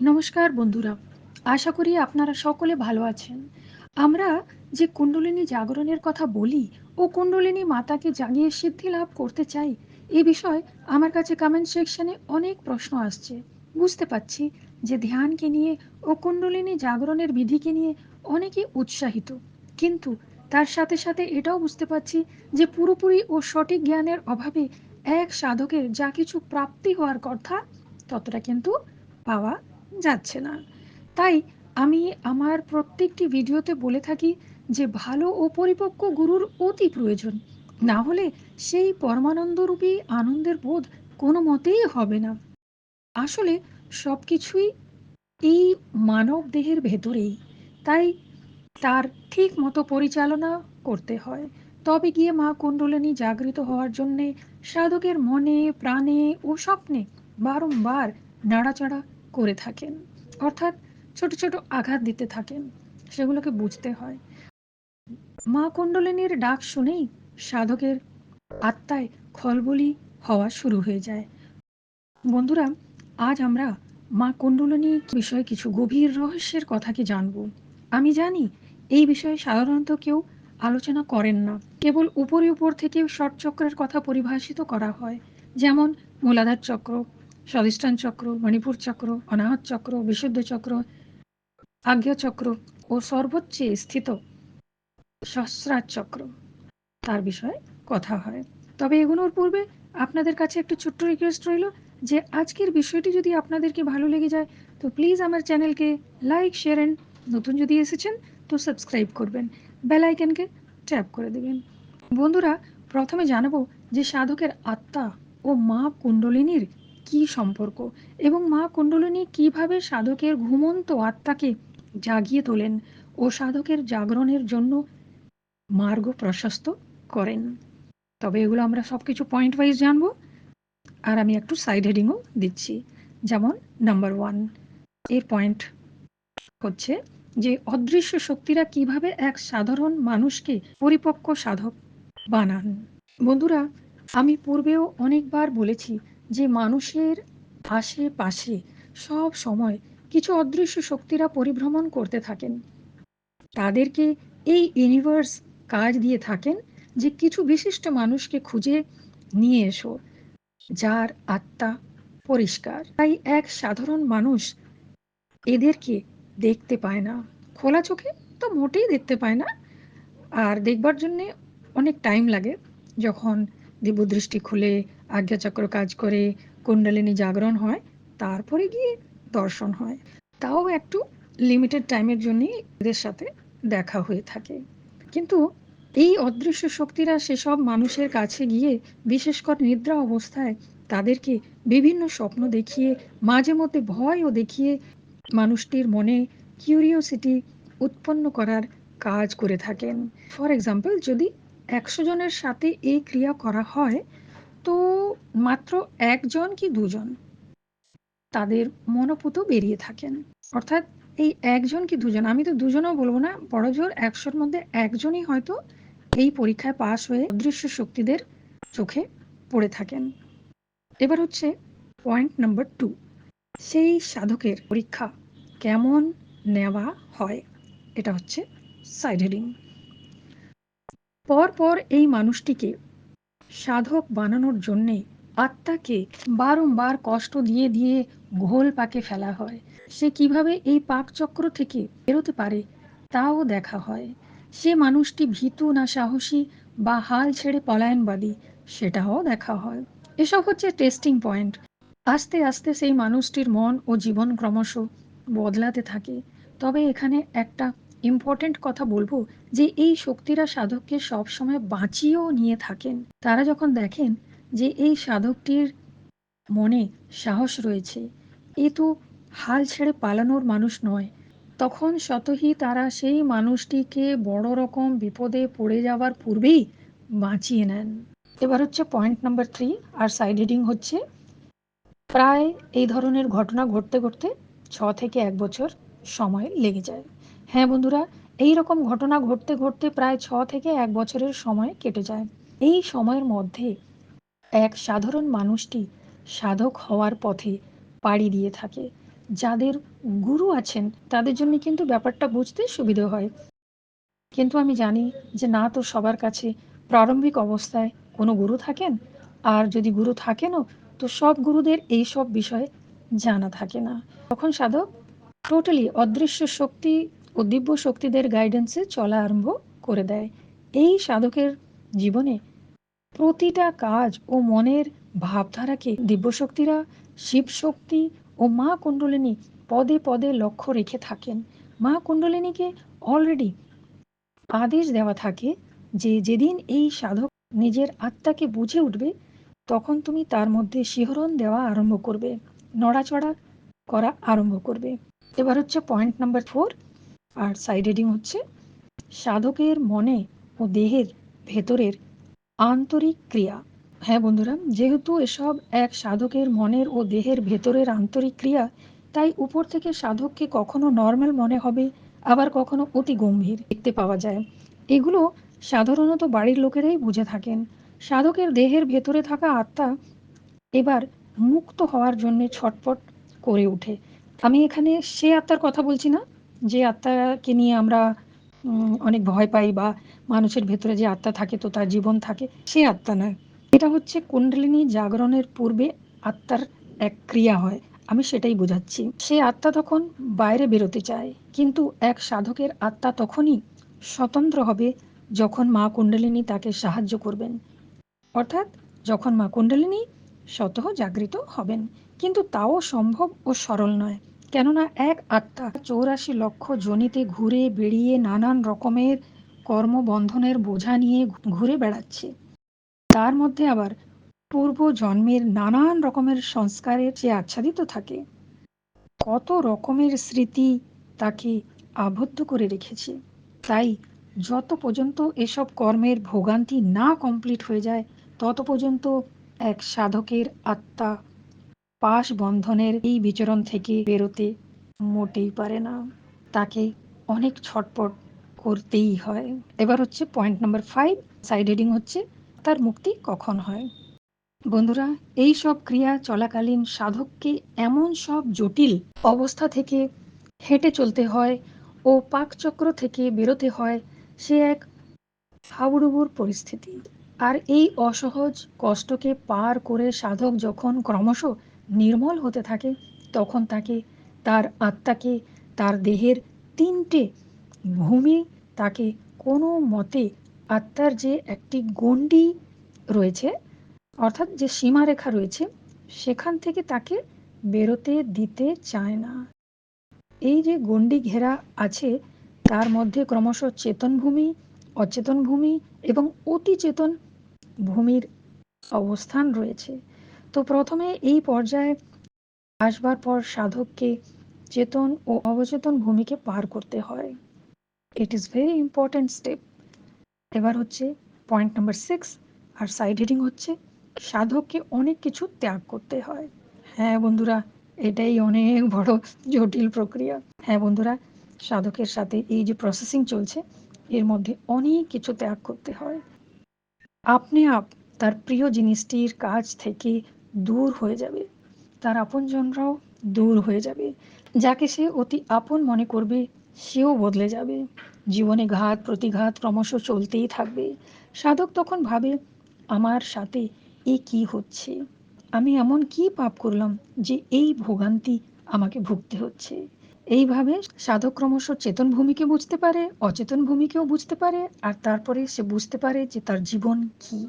নমস্কার বন্ধুরা। আশা করি আপনারা সকলে ভালো আছেন। আমরা যে কুণ্ডলিনী জাগরণের কথা বলি ও কুণ্ডলিনী মাতাকে জাগিয়ে সিদ্ধি লাভ করতে চাই, এ বিষয়ে আমার কাছে কমেন্ট সেকশনে অনেক প্রশ্ন আসছে। বুঝতে পারছি যে ধ্যানকে নিয়ে ও কুণ্ডলিনী জাগরণের বিধিকে নিয়ে অনেকে উৎসাহিত। কিন্তু তার সাথে সাথে এটাও বুঝতে পারছি যে পুরোপুরি ও সঠিক জ্ঞানের অভাবে এক সাধকের যা কিছু প্রাপ্তি হওয়ার কথা, ততটা কিন্তু পাওয়া যাচ্ছে না। তাই আমি আমার প্রত্যেকটি ভিডিওতে বলে থাকি যে, ভালো ও পরিপক্ক গুরুর অতি প্রয়োজন। না হলে সেই পরমানন্দরূপী আনন্দের বোধ কোনো মতেই হবে না। আসলে সব কিছুই এই মানব দেহের ভেতরেই। তাই তার ঠিক মতো পরিচালনা করতে হয়। তবে গিয়ে মা কুণ্ডলিনী জাগৃত হওয়ার জন্যে সাধকের মনে, প্রাণে ও স্বপ্নে বারংবার নাড়াচাড়া করে থাকেন। অর্থাৎ ছোট ছোট আঘাত দিতে থাকেন। সেগুলোকে বুঝতে হয়। মা কুণ্ডলিনীর ডাক শুনেই সাধকের আত্মায় খলবলি হওয়া শুরু হয়ে যায়। বন্ধুরা, আজ আমরা মা কুণ্ডলিনী বিষয়ে কিছু গভীর রহস্যের কথাকে জানব? আমি জানি এই বিষয়ে সাধারণত কেউ আলোচনা করেন না। কেবল উপরে উপর থেকে ষট চক্রের কথা পরিভাষিত করা হয়। যেমন মূলাধার চক্র স্বাধিষ্ঠান চক্র মণিপুর চক্র অনাহত চক্র বিশুদ্ধ চক্র আজ্ঞা চক্র ও সর্বোচ্চে স্থিত সহস্রার চক্র তার বিষয়ে কথা হয়। তবে এগুলোর পূর্বে আপনাদের কাছে একটু ছোট্ট রিকোয়েস্ট রইল যে আজকের বিষয়টি যদি আপনাদেরকে ভালো লেগে যায়, তো প্লিজ আমার চ্যানেলকে লাইক শেয়ার অ্যান্ড নতুন যদি এসেছেন, তো সাবস্ক্রাইব করবেন। বেল আইকনকে ট্যাপ করে দেবেন। বন্ধুরা, প্রথমে জানাব যে সাধকের আত্মা ও মা কুণ্ডলিনীর কি সম্পর্ক এবং মা কুণ্ডলিনী কীভাবে সাধকের ঘুমন্ত আত্মাকে জাগিয়ে তোলেন ও সাধকের জাগরণের জন্য মার্গ প্রশস্ত করেন? তবে এগুলো আমরা সব কিছু পয়েন্ট ওয়াইজ জানব। আর আমি একটু সাইড হেডিংও দিচ্ছি। যেমন নাম্বার ওয়ানের পয়েন্ট হচ্ছে যে অদৃশ্য শক্তিরা কীভাবে এক সাধারণ মানুষকে পরিপক্ক সাধক বানান। বন্ধুরা, আমি পূর্বেও অনেকবার বলেছি যে মানুষের আশেপাশে সব সময় কিছু অদৃশ্য শক্তিরা পরিভ্রমণ করতে থাকেন। তাদেরকে এই ইউনিভার্স কাজ দিয়ে থাকেন যে কিছু বিশিষ্ট মানুষকে খুঁজে নিয়ে এসো, যার আত্মা পরিষ্কার। তাই এক সাধারণ মানুষ এদেরকে দেখতে পায় না। খোলা চোখে তো মোটেই দেখতে পায় না। আর দেখবার জন্যে অনেক টাইম লাগে। যখন দিব্যদৃষ্টি খুলে আজ্ঞাচক্র কাজ করে কুণ্ডলিনী জাগরণ হয়, তারপরে গিয়ে দর্শন হয়। তাও একটু লিমিটেড টাইমের জন্যই এদের সাথে দেখা হয়ে থাকে। কিন্তু এই অদৃশ্য শক্তিরা সেসব মানুষের কাছে গিয়ে, বিশেষ করে নিদ্রা অবস্থায়, তাদেরকে বিভিন্ন স্বপ্ন দেখিয়ে, মাঝে মধ্যে ভয়ও দেখিয়ে মানুষটির মনে কিউরিওসিটি উৎপন্ন করার কাজ করে থাকেন। ফর এক্সাম্পল যদি একশো জনের সাথে এই ক্রিয়া করা হয় তো মাত্র একজন কি দুজন? তাদের মনোপুত বেরিয়ে থাকেন। অর্থাৎ এই একজন কি দুজন? আমি তো দুজনও বলব না, বড় জোর একশোর মধ্যে একজনই হয়তো এই পরীক্ষায় পাশ হয়ে অদৃশ্য শক্তিদের চোখে পড়ে থাকেন। এবার হচ্ছে পয়েন্ট নাম্বার টু সেই সাধকের পরীক্ষা কেমন নেওয়া হয়? এটা হচ্ছে সাইড হেডিং পরপর এই মানুষটিকে সাধক বানানোর জন্যে আত্মাকে বারংবার কষ্ট দিয়ে দিয়ে ঘোল পাকে ফেলা হয়। সে কীভাবে এই পাকচক্র থেকে বেরোতে পারে তাও দেখা হয়। সে মানুষটি ভীতু না সাহসী বা হাল ছেড়ে পলায়নবাদী, সেটাও দেখা হয়। এসব হচ্ছে টেস্টিং পয়েন্ট আস্তে আস্তে সেই মানুষটির মন ও জীবন ক্রমশ বদলাতে থাকে। তবে এখানে একটা ইম্পর্টেন্ট কথা বলব যে এই শক্তিরা সাধককে সবসময় বাঁচিয়েও নিয়ে থাকেন। তারা যখন দেখেন যে এই সাধকটির মনে সাহস রয়েছে, এ তো হাল ছেড়ে পালানোর মানুষ নয়, তখন শতহি তারা সেই মানুষটিকে বড় রকম বিপদে পড়ে যাওয়ার পূর্বেই বাঁচিয়ে নেন। এবার হচ্ছে পয়েন্ট নাম্বার থ্রি আর সাইড হেডিং হচ্ছে, প্রায় এই ধরনের ঘটনা ঘটতে ঘটতে ছ থেকে এক বছর সময় লেগে যায়। হ্যাঁ বন্ধুরা এই রকম ঘটনা ঘটতে ঘটতে প্রায় ছ থেকে এক বছরের সময় কেটে যায়। এই সময়ের মধ্যে এক সাধারণ মানুষটি সাধক হওয়ার পথে পাড়ি দিয়ে থাকে। যাদের গুরু আছেন, তাদের জন্য কিন্তু ব্যাপারটা বুঝতে সুবিধে হয়। কিন্তু আমি জানি যে না তো সবার কাছে প্রারম্ভিক অবস্থায় কোনো গুরু থাকেন, আর যদি গুরু থাকেনও, তো সব গুরুদের এই সব বিষয়ে জানা থাকে না। তখন সাধক টোটালি অদৃশ্য শক্তি ও দিব্য শক্তিদের গাইডেন্সে চলা আরম্ভ করে দেয়। এই সাধকের জীবনে প্রতিটা কাজ ও মনের ভাবধারাকে দিব্যশক্তিরা শিব শক্তি ও মা কুণ্ডলিনী পদে পদে লক্ষ্য রেখে থাকেন। মা কুণ্ডলিনীকে অলরেডি আদেশ দেওয়া থাকে যে যেদিন এই সাধক নিজের আত্মাকে বুঝে উঠবে, তখন তুমি তার মধ্যে শিহরণ দেওয়া আরম্ভ করবে, নড়াচড়া করা আরম্ভ করবে। এবার হচ্ছে পয়েন্ট নাম্বার ফোর আর সাইড হেডিং হচ্ছে, সাধকের মনে ও দেহের ভেতরের আন্তরিক ক্রিয়া। হ্যাঁ বন্ধুরা, যেহেতু এসব এক সাধকের মনের ও দেহের ভেতরের আন্তরিক ক্রিয়া, তাই উপর থেকে সাধককে কখনো নর্মাল মনে হবে, আবার কখনো অতি গম্ভীর দেখতে পাওয়া যায়। এগুলো সাধারণত বাড়ির লোকেরাই বুঝে থাকেন। সাধকের দেহের ভেতরে থাকা আত্মা এবার মুক্ত হওয়ার জন্য ছটপট করে ওঠে। আমি এখানে সে আত্মার কথা বলছি না যে আত্মাকে নিয়ে আমরা অনেক ভয় পাই বা মানুষের ভেতরে যে আত্মা থাকে তো তার জীবন থাকে, সে আত্মা নয়। এটা হচ্ছে কুণ্ডলিনী জাগরণের পূর্বে আত্মার এক ক্রিয়া হয়। আমি সেটাই বোঝাচ্ছি। সে আত্মা তখন বাইরে বেরোতে চায়, কিন্তু এক সাধকের আত্মা তখনই স্বতন্ত্র হবে যখন মা কুণ্ডলিনী তাকে সাহায্য করবেন। অর্থাৎ যখন মা কুণ্ডলিনী স্বতঃ জাগৃত হবেন। কিন্তু তাও সম্ভব ও সরল নয়। কেননা এক আত্মা চৌরাশি লক্ষ জনিতে ঘুরে বেড়িয়ে নানান রকমের কর্মবন্ধনের বোঝা নিয়ে ঘুরে বেড়াচ্ছে। তার মধ্যে আবার পূর্ব জন্মের নানান রকমের সংস্কারের যে আচ্ছাদিত থাকে। কত রকমের স্মৃতি তাকে আবদ্ধ করে রেখেছে। তাই যত পর্যন্ত এসব কর্মের ভোগান্তি না কমপ্লিট হয়ে যায়, তত পর্যন্ত এক সাধকের আত্মা পাশ বন্ধনের এই বিচরণ থেকে বেরোতে মোটেই পারে না। তাকে অনেক ছটপট করতেই হয়। এবার হচ্ছে point number five side heading হচ্ছে, তার মুক্তি কখন হয়? বন্ধুরা, এই সব ক্রিয়া চলাকালীন সাধককে এমন সব জটিল অবস্থা থেকে হেঁটে চলতে হয় ও পাকচক্র থেকে বেরোতে হয় সে এক হাবুডুবুর পরিস্থিতি। আর এই অসহজ কষ্টকে পার করে সাধক যখন ক্রমশ নির্মল হতে থাকে, তখন তাকে, তার আত্মাকে, তার দেহের তিনটে ভূমি তাকে কোনো মতে আত্মার যে একটি গণ্ডি রয়েছে, অর্থাৎ যে সীমারেখা রয়েছে, সেখান থেকে তাকে বেরোতে দিতে চায় না। এই যে গণ্ডি ঘেরা আছে, তার মধ্যে ক্রমশ চেতন ভূমি, অচেতন ভূমি এবং অতি চেতন ভূমির অবস্থান রয়েছে। তো প্রথমে এই পর্যায়ে আসবার পর সাধককে চেতন ও অবচেতন ভূমিকে পার করতে হয়। It is very important step এবার হচ্ছে পয়েন্ট নাম্বার সিক্স আর সাইড হেডিং হচ্ছে সাধককে অনেক কিছু ত্যাগ করতে হয়। হ্যাঁ বন্ধুরা, এটাই অনেক বড় জটিল প্রক্রিয়া। হ্যাঁ বন্ধুরা, সাধকের সাথে এই যে প্রসেসিং চলছে, এর মধ্যে অনেক কিছু ত্যাগ করতে হয়। আপনি আপ, তার প্রিয় জিনিসটির কাছ থেকে দূর হয়ে যাবে। তার আপনজনরাও দূর হয়ে যাবে। যাকে সে অতি আপন মনে করবে, সেও বদলে যাবে। জীবনে ঘাত, প্রতিঘাত ক্রমশ চলতেই থাকবে। সাধক তখন ভাবে, আমার সাথে এ কি হচ্ছে? আমি এমন কি পাপ করলাম যে এই ভোগান্তি আমাকে ভুগতে হচ্ছে? এইভাবে সাধক ক্রমশ চেতন ভূমিকে বুঝতে পারে, অচেতন ভূমিকেও বুঝতে পারে, আর তারপরে সে বুঝতে পারে যে তার জীবন কি।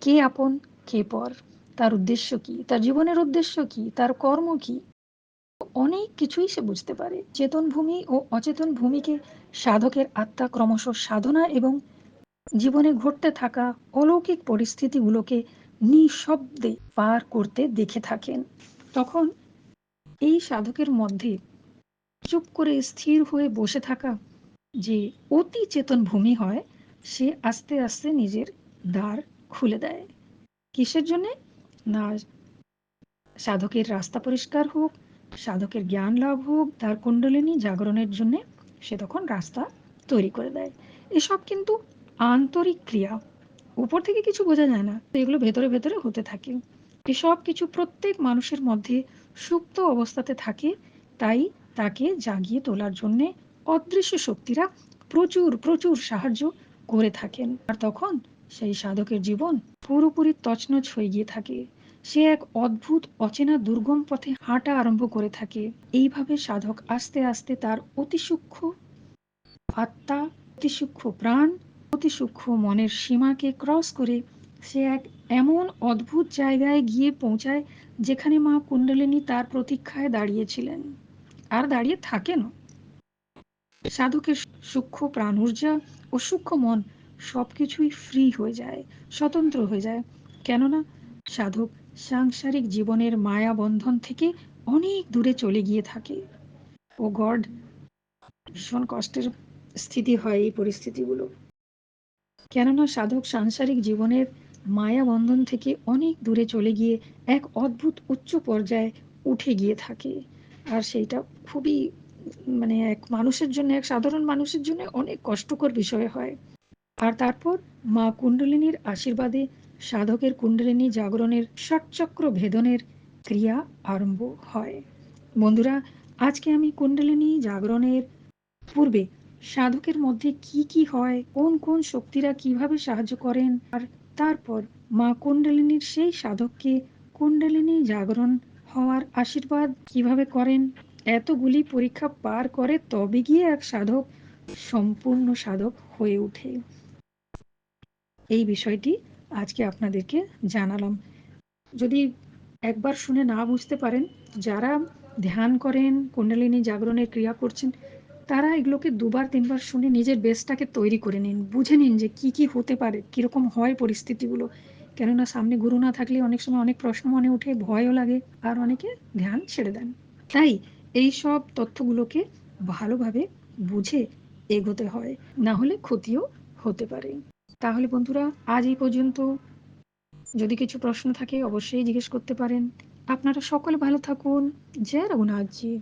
কে আপন, কে পর। তার উদ্দেশ্য কি? তার জীবনের উদ্দেশ্য কি? তার কর্ম কি? অনেক কিছুই সে বুঝতে পারে। চেতন ভূমি ও অচেতন ভূমিকে সাধকের আত্মা ক্রমশ সাধনা এবং জীবনে ঘটতে থাকা অলৌকিক পরিস্থিতিগুলোকে নিঃশব্দে পার করতে দেখে থাকেন। তখন এই সাধকের মধ্যে চুপ করে স্থির হয়ে বসে থাকা যে অতি চেতন ভূমি হয়, সে আস্তে আস্তে নিজের দ্বার খুলে দেয়। কিসের জন্যে? না, সাধকের রাস্তা পরিষ্কার হোক, সাধকের জ্ঞান লাভ হোক, তার কুণ্ডলিনী জাগরণের জন্য সে তখন রাস্তা তৈরি করে দেয়। এসব কিন্তু আন্তরিক ক্রিয়া। উপর থেকে কিছু বোঝা যায় না এগুলো ভেতরে ভেতরে হতে থাকে। এসব কিছু প্রত্যেক মানুষের মধ্যে সুপ্ত অবস্থাতে থাকে, তাই তাকে জাগিয়ে তোলার জন্যে অদৃশ্য শক্তিরা প্রচুর প্রচুর সাহায্য করে থাকেন। আর তখন সেই সাধকের জীবন পুরোপুরি তছনছ হয়ে গিয়ে থাকে। সে এক অদ্ভুত, অচেনা, দুর্গম পথে হাঁটা আরম্ভ করে থাকে। এইভাবে সাধক আস্তে আস্তে তার অতি সূক্ষ্ম আত্মা, অতি সূক্ষ্ম প্রাণ, অতি সূক্ষ্ম মনের সীমাকে ক্রস করে সে এক এমন অদ্ভুত জায়গায় গিয়ে পৌঁছায় যেখানে মা কুণ্ডলিনী তার প্রতীক্ষায় দাঁড়িয়েছিলেন। আর দাঁড়িয়ে থাকেন সাধকের সূক্ষ্ম প্রাণ ঊর্জা ও সূক্ষ্ম মন সবকিছুই ফ্রি হয়ে যায়, স্বতন্ত্র হয়ে যায়। কেননা সাধক সাংসারিক জীবনের মায়া বন্ধন থেকে অনেক দূরে চলে গিয়ে থাকে। ও গড, ভীষণ কষ্টের স্থিতি হয় এই পরিস্থিতিগুলো। কেননা সাধক সাংসারিক জীবনের মায়া বন্ধন থেকে অনেক দূরে চলে গিয়ে এক অদ্ভুত উচ্চ পর্যায়ে উঠে গিয়ে থাকে। আর সেইটা খুবই মানে এক মানুষের জন্য, এক সাধারণ মানুষের জন্য অনেক কষ্টকর বিষয় হয়। আর তারপর মা কুণ্ডলিনীর আশীর্বাদে সাধকের কুণ্ডলিনী জাগরণের ষটচক্র ভেদনের ক্রিয়া আরম্ভ হয়। বন্ধুরা, আজকে আমি কুণ্ডলিনী জাগরণের পূর্বে সাধকের মধ্যে কি কি হয়, কোন কোন শক্তিরা কীভাবে সাহায্য করেন, আর তারপর মা কুণ্ডলিনীর সেই সাধককে কুণ্ডলিনী জাগরণ হওয়ার আশীর্বাদ কীভাবে করেন, এতগুলি পরীক্ষা পার করে তবে গিয়ে এক সাধক, সম্পূর্ণ সাধক হয়ে ওঠে। এই বিষয়টি আজকে আপনাদেরকে জানালাম। যদি একবার শুনে না বুঝতে পারেন, যারা ধ্যান করেন, কুণ্ডলিনী জাগরণের ক্রিয়া করছেন, তারা এগুলোকে দুবার, তিনবার শুনে নিজের বেসটাকে তৈরি করে নিন। বুঝে নিন যে কি কি হতে পারে, কীরকম হয় পরিস্থিতিগুলো। কেননা সামনে গুরু না থাকলে অনেক সময় অনেক প্রশ্ন মনে উঠে ভয়ও লাগে, আর অনেকে ধ্যান ছেড়ে দেন। তাই এই সব তথ্যগুলোকে ভালোভাবে বুঝে এগোতে হয়, না হলে ক্ষতিও হতে পারে। তাহলে বন্ধুরা, আজ এই পর্যন্ত। যদি কিছু প্রশ্ন থাকে, অবশ্যই জিজ্ঞেস করতে পারেন। আপনারা সকলে ভালো থাকুন। জয় রঘুনাথজি।